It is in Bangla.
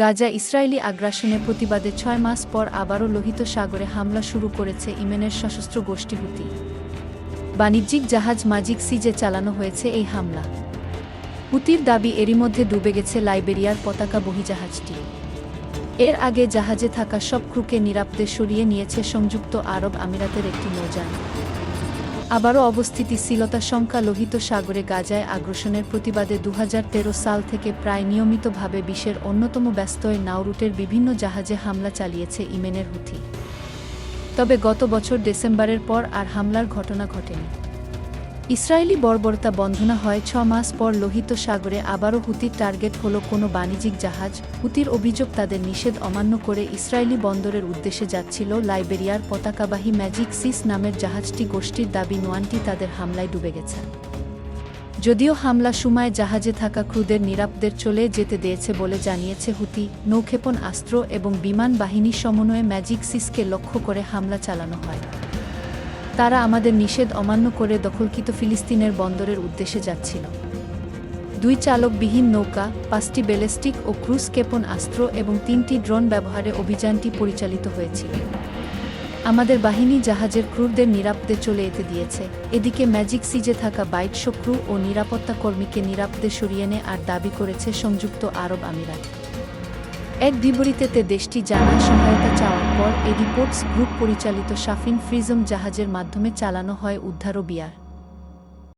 গাজা ইসরায়েলি আগ্রাসনের প্রতিবাদে ছয় মাস পর আবারও লোহিত সাগরে হামলা শুরু করেছে ইমেনের সশস্ত্র গোষ্ঠী হুতি। বাণিজ্যিক জাহাজ মাজিক সিজে চালানো হয়েছে এই হামলা। হুতির দাবি এরই মধ্যে ডুবে গেছে লাইবেরিয়ার পতাকাবহী জাহাজটি এর আগে জাহাজে থাকা সব ক্রুকে নিরাপদে সরিয়ে নিয়েছে সংযুক্ত আরব আমিরাতের একটি নৌযান। আবারও অবস্থিতিশীলতা শঙ্কা লোহিত সাগরে গাজায় আগ্রাসনের প্রতিবাদে দু হাজার তেরো সাল থেকে প্রায় নিয়মিতভাবে বিশ্বের অন্যতম ব্যস্ত নাউরুটের বিভিন্ন জাহাজে হামলা চালিয়েছে ইমেনের হুথি। তবে গত বছর ডিসেম্বরের পর আর হামলার ঘটনা ঘটেনি। ইসরায়েলি বর্বরতা বন্ধনা হয় ছ মাস পর লোহিত সাগরে আবারও হুতির টার্গেট হল কোনো বাণিজ্যিক জাহাজ। হুতির অভিযোগ তাদের নিষেধ অমান্য করে ইসরায়েলি বন্দরের উদ্দেশ্যে যাচ্ছিল লাইবেরিয়ার পতাকাবাহী ম্যাজিক সিস নামের জাহাজটি গোষ্ঠীর দাবি নোয়ানটি তাদের হামলায় ডুবে গেছে। যদিও হামলা সময় জাহাজে থাকা ক্রুদের নিরাপদের চলে যেতে দিয়েছে বলে জানিয়েছে হুতি, নৌক্ষেপণ অস্ত্র এবং বিমান বাহিনীর সমন্বয়ে ম্যাজিক সিসকে লক্ষ্য করে হামলা চালানো হয়। তারা আমাদের নিষেধ অমান্য করে দখলকৃত ফিলিস্তিনের বন্দরের উদ্দেশ্যে যাচ্ছিল। দুই চালকবিহীন নৌকা, পাঁচটি ব্যালিস্টিক ও ক্রুজ ক্ষেপণাস্ত্র এবং তিনটি ড্রোন ব্যবহারে অভিযানটি পরিচালিত হয়েছিল। আমাদের বাহিনী জাহাজের ক্রুরদের নিরাপদে চলে যেতে দিয়েছে। এদিকে ম্যাজিক সিজে থাকা বাইট ক্রু ও নিরাপত্তা কর্মীকে নিরাপদে সরিয়ে নেয় আর দাবি করেছে সংযুক্ত আরব আমিরাত। এক বিবৃতিতে দেশটি জানায় সহায়তা চাওয়ার পর রিপোর্টস গ্রুপ পরিচালিত সাফিন ফ্রিজম জাহাজের মাধ্যমে চালানো হয় উদ্ধার ও বিয়ার।